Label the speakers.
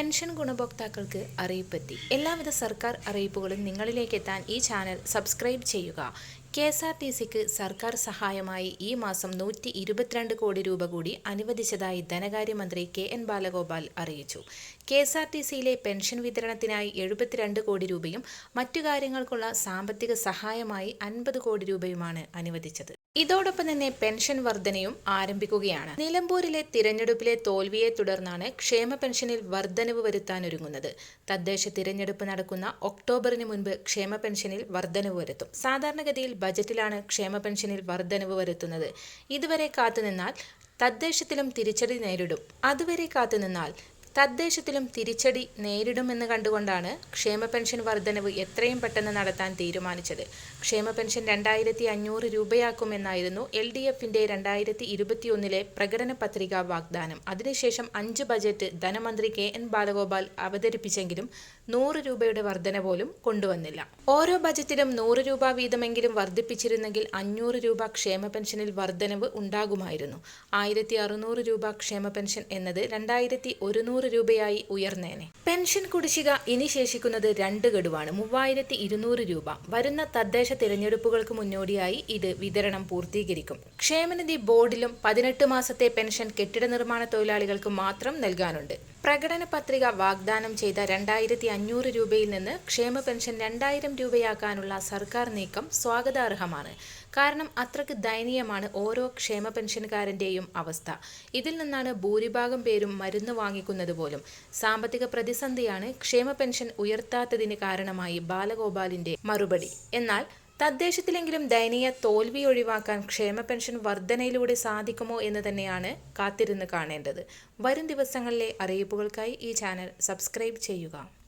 Speaker 1: Pension ഗുണഭോക്താക്കൾക്ക് അറിയിപ്പെത്തി. എല്ലാവിധ സർക്കാർ അറിയിപ്പുകളും നിങ്ങളിലേക്ക് എത്താൻ ഈ ചാനൽ സബ്സ്ക്രൈബ് ചെയ്യുക. കെ എസ് ആർ ടി സിക്ക് സർക്കാർ സഹായമായി ഈ മാസം നൂറ്റി ഇരുപത്തിരണ്ട് കോടി രൂപ കൂടി അനുവദിച്ചതായി ധനകാര്യമന്ത്രി കെ എൻ ബാലഗോപാൽ അറിയിച്ചു. കെ എസ് ആർ ടി സിയിലെ പെൻഷൻ വിതരണത്തിനായി എഴുപത്തിരണ്ട് കോടി രൂപയും മറ്റു കാര്യങ്ങൾക്കുള്ള സാമ്പത്തിക സഹായമായി അൻപത് കോടി രൂപയുമാണ് അനുവദിച്ചത്. ഇതോടൊപ്പം തന്നെ പെൻഷൻ വർധനയും ആരംഭിക്കുകയാണ്. നിലമ്പൂരിലെ തിരഞ്ഞെടുപ്പിലെ തോൽവിയെ തുടർന്നാണ് ക്ഷേമ പെൻഷനിൽ വർധനവ് വരുത്താനൊരുങ്ങുന്നത് തദ്ദേശ തിരഞ്ഞെടുപ്പ് നടക്കുന്ന ഒക്ടോബറിന് മുൻപ് ക്ഷേമ പെൻഷനിൽ വർധനവ് വരുത്തും. സാധാരണഗതിയിൽ ബജറ്റിലാണ് ക്ഷേമ പെൻഷനിൽ വർധനവ് വരുത്തുന്നത്. ഇതുവരെ കാത്തുനിന്നാൽ തദ്ദേശത്തിലും തിരിച്ചടി നേരിടും. അതുവരെ കാത്തുനിന്നാൽ തദ്ദേശത്തിലും തിരിച്ചടി നേരിടുമെന്ന് കണ്ടുകൊണ്ടാണ് ക്ഷേമ പെൻഷൻ വർധനവ് എത്രയും പെട്ടെന്ന് നടത്താൻ തീരുമാനിച്ചത്. ക്ഷേമ പെൻഷൻ രണ്ടായിരത്തി അഞ്ഞൂറ് രൂപയാക്കുമെന്നായിരുന്നു എൽ ഡി എഫിന്റെ രണ്ടായിരത്തി ഇരുപത്തിയൊന്നിലെ പ്രകടന പത്രിക വാഗ്ദാനം. അതിനുശേഷം അഞ്ച് ബജറ്റ് ധനമന്ത്രി കെ എൻ ബാലഗോപാൽ അവതരിപ്പിച്ചെങ്കിലും നൂറ് രൂപയുടെ വർധന പോലും കൊണ്ടുവന്നില്ല. ഓരോ ബജറ്റിലും നൂറ് രൂപ വീതമെങ്കിലും വർദ്ധിപ്പിച്ചിരുന്നെങ്കിൽ അഞ്ഞൂറ് രൂപ ക്ഷേമ പെൻഷനിൽ വർധനവ് ഉണ്ടാകുമായിരുന്നു. ആയിരത്തി അറുന്നൂറ് രൂപ ക്ഷേമ പെൻഷൻ എന്നത് രണ്ടായിരത്തി ഒരുന്നൂറ് രൂപയായി ഉയർന്നേനെ. പെൻഷൻ കുടിശ്ശിക ഇനി ശേഷിക്കുന്നത് രണ്ട് ഗഡുവാണ്. മൂവായിരത്തി ഇരുന്നൂറ് രൂപ. വരുന്ന തദ്ദേശ തിരഞ്ഞെടുപ്പുകൾക്ക് മുന്നോടിയായി ഇത് വിതരണം പൂർത്തീകരിക്കും. ക്ഷേമനിധി ബോർഡിലും പതിനെട്ട് മാസത്തെ പെൻഷൻ കെട്ടിട നിർമ്മാണ തൊഴിലാളികൾക്ക് മാത്രം നൽകാനുണ്ട്. പ്രകടന പത്രിക വാഗ്ദാനം ചെയ്ത രണ്ടായിരത്തി അഞ്ഞൂറ് രൂപയിൽ നിന്ന് ക്ഷേമ പെൻഷൻ രണ്ടായിരം രൂപയാക്കാനുള്ള സർക്കാർ നീക്കം സ്വാഗതാർഹമാണ്. കാരണം അത്രയ്ക്ക് ദയനീയമാണ് ഓരോ ക്ഷേമ പെൻഷൻകാരന്റെയും അവസ്ഥ. ഇതിൽ നിന്നാണ് ഭൂരിഭാഗം പേരും മരുന്ന് വാങ്ങിക്കുന്നത് പോലും സാമ്പത്തിക പ്രതിസന്ധിയാണ് ക്ഷേമ പെൻഷൻ ഉയർത്താത്തതിന് കാരണമായി ബാലഗോപാലിന്റെ മറുപടി. എന്നാൽ തദ്ദേശത്തിലെങ്കിലും ദയനീയ തോൽവി ഒഴിവാക്കാൻ ക്ഷേമ പെൻഷൻ വർധനയിലൂടെ സാധിക്കുമോ എന്ന് തന്നെയാണ് കാത്തിരുന്ന് കാണേണ്ടത്. വരും ദിവസങ്ങളിലെ അറിയിപ്പുകൾക്കായി ഈ ചാനൽ സബ്സ്ക്രൈബ് ചെയ്യുക.